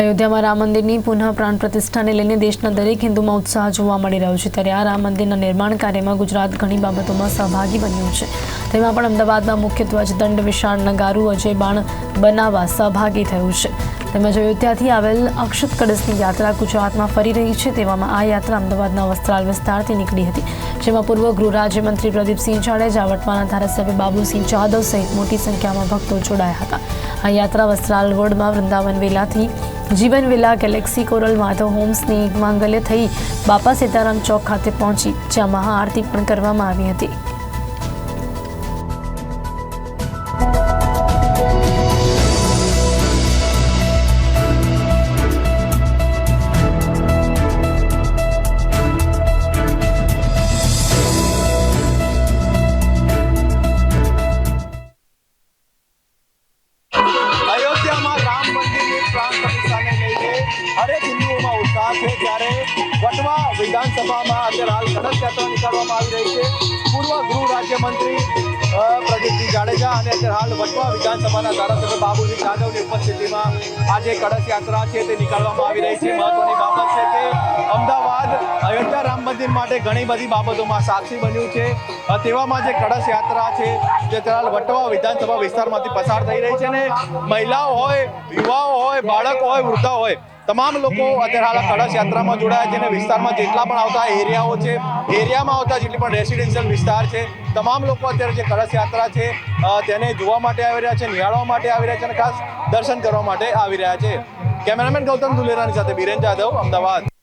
અયોધ્યામાં રામ મંદિરની પુનઃ પ્રાણ પ્રતિષ્ઠાને લઈને દેશના દરેક હિન્દુમાં ઉત્સાહ જોવા મળી રહ્યો છે. ત્યારે આ રામ મંદિરના નિર્માણ કાર્યમાં ગુજરાત ઘણી બાબતોમાં સહભાગી બન્યું છે. તેમાં પણ અમદાવાદમાં મુખ્ય ધ્વજદંડ વિશાળ નગારુ, અજય બાણ બનાવવા સહભાગી થયું છે. તેમજ અયોધ્યાથી આવેલ અક્ષત કળશની યાત્રા ગુજરાતમાં ફરી રહી છે. તેવામાં આ યાત્રા અમદાવાદના વસ્ત્રાલ વિસ્તારથી નીકળી હતી. જેમાં પૂર્વ ગૃહ રાજ્યમંત્રી પ્રદીપસિંહ જાડેજા વટવાના ધારાસભ્ય બાબુસિંહ જાદવ સહિત મોટી સંખ્યામાં ભક્તો જોડાયા હતા. આ યાત્રા Vastral રોડમાં Vrindavan વેલાથી Jeevan villa galaxy coral Madhav હોમ્સની Mangalya થઈ બાપા સીતારામ ચોક ખાતે પહોંચી, જ્યાં મહાઆરતી પણ કરવામાં આવી હતી. વટવા વિધાનસભામાં અત્યારે હાલ યાત્રા નીકાળવામાં આવી રહી છે. પૂર્વ ગૃહ રાજ્યમંત્રી પ્રદીપસિંહ જાડેજા અને અત્યારે હાલ વટવા વિધાનસભાના ધારાસભ્ય બાબુજી જાદવની ઉપસ્થિતિમાં આ જે કળશ યાત્રા છે તે નીકાળવામાં આવી રહી છે. મહત્વની બાબત છે કે અમદાવાદ અયોધ્યા રામ મંદિર માટે ઘણી બધી બાબતોમાં સાક્ષી બન્યું છે. તેવામાં જે કળશ યાત્રા છે જે અત્યારે વટવા વિધાનસભા વિસ્તારમાંથી પસાર થઈ રહી છે અને મહિલાઓ હોય, યુવાઓ હોય, બાળકો હોય, વૃદ્ધા હોય તમામ લોકો અત્યારે હાલ કળશ યાત્રામાં જોડાયા છે અને વિસ્તારમાં જેટલા પણ આવતા એરિયાઓ છે, એરિયામાં આવતા જેટલી પણ રેસિડેન્શિયલ વિસ્તાર છે, તમામ લોકો અત્યારે જે કળશ યાત્રા છે તેને જોવા માટે આવી રહ્યા છે, નિહાળવા માટે આવી રહ્યા છે અને ખાસ દર્શન કરવા માટે આવી રહ્યા છે. કેમેરામેન ગૌતમ દુલેરાની સાથે બિરેન જાદવ, અમદાવાદ.